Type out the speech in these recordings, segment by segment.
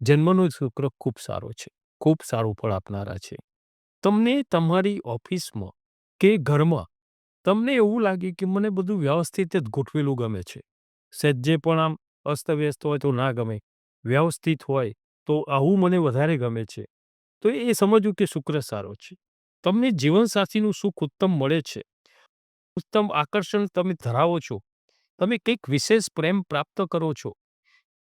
જન્મનો શુક્ર ખૂબ સારો છે, ખૂબ સારું ફળ આપનારા છે. તમને તમારી ઓફિસમાં કે ઘરમાં તમને એવું લાગે કે મને બધું વ્યવસ્થિત જ ગોઠવેલું ગમે છે. સજ્જે પણ આમ અસ્તવ્યસ્ત હોય તો ના ગમે, વ્યવસ્થિત હોય તો આવું મને વધારે ગમે છે. તો એ સમજવું કે શુક્ર સારો છે. તમને જીવનસાથીનું સુખ ઉત્તમ મળે છે. ઉત્તમ આકર્ષણ તમે ધરાવો છો. તમે કંઈક વિશેષ પ્રેમ પ્રાપ્ત કરો છો.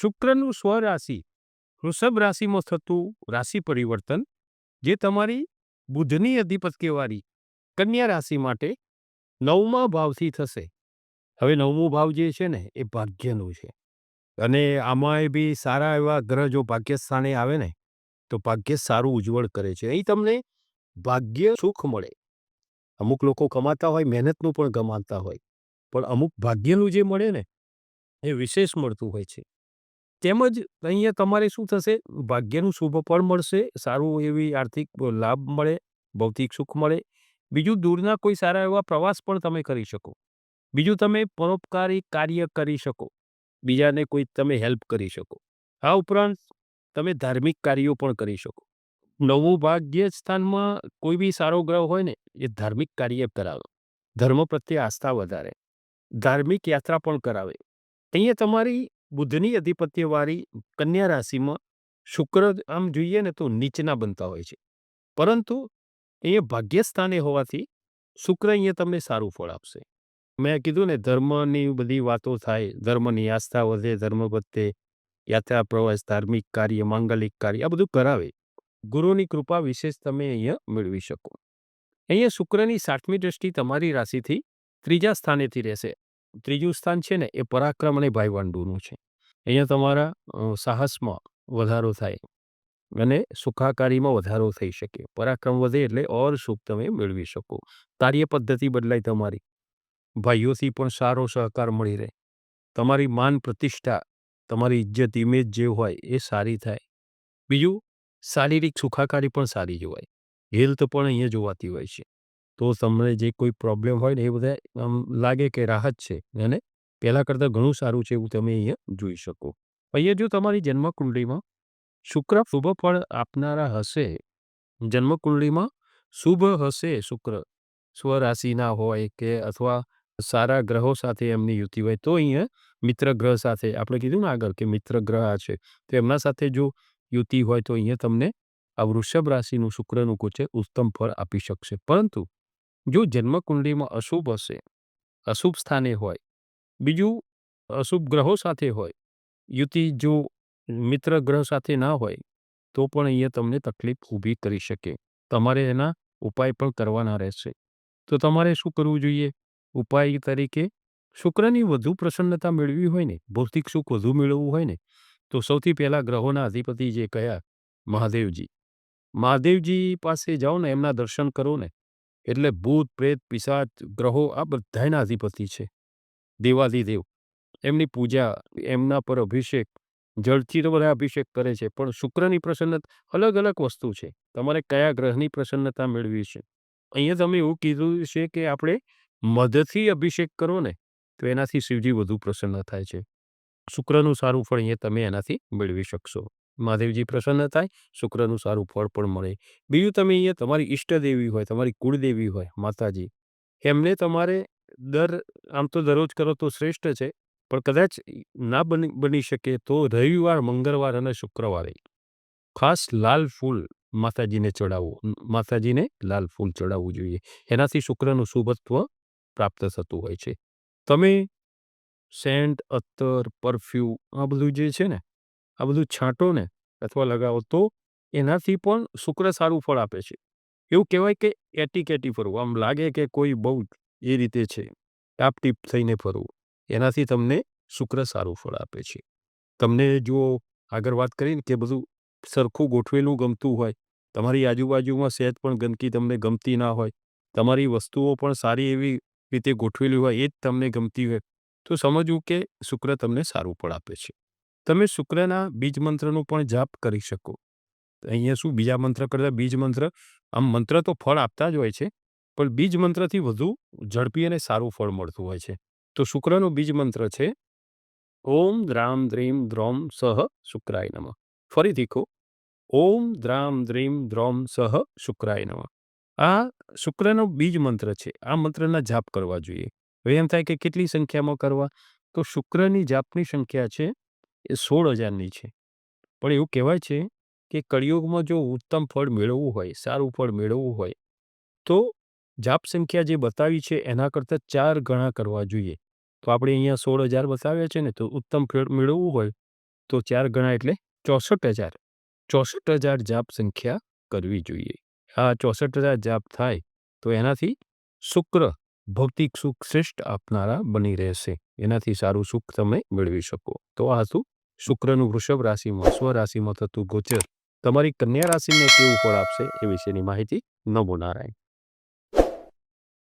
શુક્રનું સ્વરાશિ વૃષભ રાશિમાં થતું રાશિ પરિવર્તન, જે તમારી બુધની અધિપત્યવાળી કન્યા રાશિ માટે નવમા ભાવથી થશે. હવે નવમો ભાવ જે છે ને, એ ભાગ્યનું છે. અને આમાંય બી સારા એવા ગ્રહ જો ભાગ્યસ્થાને આવે ને, તો ભાગ્ય સારું ઉજ્જવળ કરે છે. અહીં તમને ભાગ્ય સુખ મળે. અમુક લોકો કમાતા હોય, મહેનતનું પણ કમાતા હોય. પણ અમુક ભાગ્યનું જે મળે ને, એ વિશેષ મળતું હોય છે. તેમજ અહીંયા તમારે શું થશે? ભાગ્યનું શુભ ફળ મળશે, સારું એવી આર્થિક લાભ મળે, ભૌતિક સુખ મળે. બીજું દૂરના કોઈ સારા એવા પ્રવાસ પણ તમે કરી શકો. બીજું તમે પરોપકારી કાર્ય કરી શકો. બીજાને કોઈ તમે હેલ્પ કરી શકો. આ ઉપરાંત તમે ધાર્મિક કાર્યો પણ કરી શકો. નવું ભાગ્ય સ્થાનમાં કોઈ બી સારો ગ્રહ હોય ને, એ ધાર્મિક કાર્ય કરાવે. ધર્મ પ્રત્યે આસ્થા વધારે. ધાર્મિક યાત્રા પણ કરાવે. અહીંયા તમારી બુધની અધિપત્યવાળી કન્યા રાશિમાં શુક્ર આમ જોઈએ ને તો નીચના બનતા હોય છે. પરંતુ અહીંયા ભાગ્યસ્થાને હોવાથી શુક્ર અહીંયા તમને સારું ફળ આપશે. મેં કીધું ને, ધર્મની બધી વાતો થાય, ધર્મની આસ્થા વધે, ધર્મ વધે, યાત્રા પ્રવાસ, ધાર્મિક કાર્ય, માંગલિક કાર્ય, આ બધું કરાવે. ગુરુની કૃપા વિશેષ તમે અહીંયા મેળવી શકો. અહીંયા શુક્રની સાતમી દ્રષ્ટિ તમારી રાશિથી ત્રીજા સ્થાનેથી રહેશે. ત્રીજું સ્થાન છે ને, એ પરાક્રમ અને ભાઈવાંડુનું છે. અહીંયા તમારા સાહસમાં વધારો થાય અને સુખાકારીમાં વધારો થઈ શકે. પરાક્રમ વધે એટલે ઓર સુખ તમે મેળવી શકો. કાર્ય પદ્ધતિ બદલાય તમારી. ભાઈઓથી પણ સારો સહકાર મળી રહે. તમારી માન પ્રતિષ્ઠા, તમારી ઇજ્જત ઇમેજ જે હોય એ સારી થાય. બીજું, શારીરિક સુખાકારી પણ સારી જોવાય. હેલ્થ પણ અહીંયા જોવાતી હોય છે. તો તમને જે કોઈ પ્રોબ્લેમ હોય ને એ બધા આમ લાગે કે રાહત છે અને પહેલાં કરતાં ઘણું સારું છે એવું તમે અહીંયા જોઈ શકો. અહીંયા જો તમારી જન્મકુંડળીમાં શુક્ર શુભ ફળ આપનારા હશે, જન્મકુંડળીમાં શુભ હશે શુક્ર, સ્વરાશિના હોય કે અથવા સારા ગ્રહો સાથે એમની યુતિ હોય, તો અહીંયા મિત્ર ગ્રહ સાથે, આપણે કીધું ને આગળ કે મિત્ર ગ્રહ આ છે, તો એમના સાથે જો યુતિ હોય તો અહીંયા તમને આ વૃષભ રાશિનું શુક્રનું કુચ ઉત્તમ ફળ આપી શકશે. પરંતુ જો જન્મકુંડળીમાં અશુભ હશે, અશુભ સ્થાને હોય બીજું અશુભ ગ્રહો સાથે હોય, યુતિ જો મિત્ર ગ્રહ સાથે ના હોય, તો પણ અહીંયા તમને તકલીફ ઊભી કરી શકે. તમારે એના ઉપાય પણ કરવાના રહેશે. તો તમારે શું કરવું જોઈએ? ઉપાય તરીકે, શુક્રની વધુ પ્રસન્નતા મેળવી હોય ને ભૌતિક સુખ વધુ મેળવવું હોય ને, તો સૌથી પહેલાં ગ્રહોના અધિપતિ જે કયા? મહાદેવજી. મહાદેવજી પાસે જાઓ ને, એમના દર્શન કરો ને. એટલે ભૂત પ્રેત પિશાચ ગ્રહો આ બધાના અધિપતિ છે. દેવાધિદેવ એમની પૂજા, એમના પર અભિષેક, જળથી તો બધા અભિષેક કરે છે, પણ શુક્રની પ્રસન્નતા અલગ અલગ વસ્તુ છે. તમારે કયા ગ્રહની પ્રસન્નતા મેળવી છે? અહીંયા તમે એવું કીધું છે કે આપણે મધથી અભિષેક કરો ને, તો એનાથી શિવજી વધુ પ્રસન્ન થાય છે. શુક્રનું સારું ફળ અહીંયા તમે એનાથી મેળવી શકશો. મહાદેવજી પ્રસન્ન થાય, શુક્રનું સારું ફળ પણ મળે. બીજું તમે અહીંયા તમારી ઈષ્ટદેવી હોય, તમારી કુળદેવી હોય, માતાજી, એમને તમારે દર, આમ તો દરરોજ કરો તો શ્રેષ્ઠ છે, પણ કદાચ ના બની બની શકે તો રવિવાર, મંગળવાર અને શુક્રવારે. ખાસ લાલ ફૂલ માતાજીને ચડાવવું માતાજીને લાલ ફૂલ ચડાવવું જોઈએ. એનાથી શુક્રનું શુભત્વ પ્રાપ્ત થતું હોય છે. તમે સેન્ટ અત્તર પરફ્યુમ આ બધું જે છે ને, આ બધું છાંટો ને અથવા લગાવો તો એનાથી પણ શુક્ર સારું ફળ આપે છે. એવું કહેવાય કે એટીકેટી ફરવું. આમ લાગે કે કોઈ બહુ એ રીતે છે. ટાપટીપ થઈને ફરવું એનાથી તમને શુક્ર સારું ફળ આપે છે. તમને જો આગળ વાત કરીને કે બધું સરખું ગોઠવેલું ગમતું હોય, તમારી આજુબાજુમાં સહેજ પણ ગંદકી તમને ગમતી ના હોય, તમારી વસ્તુઓ પણ સારી એવી રીતે ગોઠવેલી હોય, એ જ તમને ગમતી હોય, તો સમજવું કે શુક્ર તમને સારું ફળ આપે છે. તમે શુક્રના બીજ મંત્રનો પણ જાપ કરી શકો. અહીંયા શું બીજા મંત્ર કરતાં બીજ મંત્ર, આમ મંત્ર તો ફળ આપતા જ હોય છે પણ બીજ મંત્રથી વધુ ઝડપી અને સારું ફળ મળતું હોય છે. તો શુક્રનો બીજ મંત્ર છે, ઓમ દ્રામ દ્રીમ દ્રોમ સહ શુક્રાય નમ. ફરીથી કહો, ઓમ દ્રામ દ્રીમ દ્રોમ સહ શુક્રાય નમ. આ શુક્રનો બીજ મંત્ર છે. આ મંત્રના જાપ કરવા જોઈએ. હવે એમ થાય કે કેટલી સંખ્યામાં કરવા? તો શુક્રની જાપની સંખ્યા છે એ સોળ હજારની છે. પણ એવું કહેવાય છે કે કળિયુગમાં જો ઉત્તમ ફળ મેળવવું હોય, સારું ફળ મેળવવું હોય, તો જાપ સંખ્યા જે બતાવી છે, એના કરતાં ચાર ગણા કરવા જોઈએ. તો આપણે અહીંયા સોળ હજાર બતાવ્યા છે ને, તો ઉત્તમ ફેર મેળવવું હોય, તો ચાર ગણા એટલે ચોસઠ હજાર. ચોસઠ હજાર જાપ સંખ્યા કરવી જોઈએ. આ ચોસઠ હજાર જાપ થાય, તો એનાથી શુક્ર, ભૌતિક સુખ શ્રેષ્ઠ આપનારા બની રહેશે. એનાથી સારું સુખ તમે મેળવી શકો. તો આ હતું શુક્રનું વૃષભ રાશિમાં, સ્વ રાશિમાં થતું ગોચર. તમારી કન્યા રાશિને કેવું ફળ આપશે, એ વિશેની માહિતી નમો નારાયણ.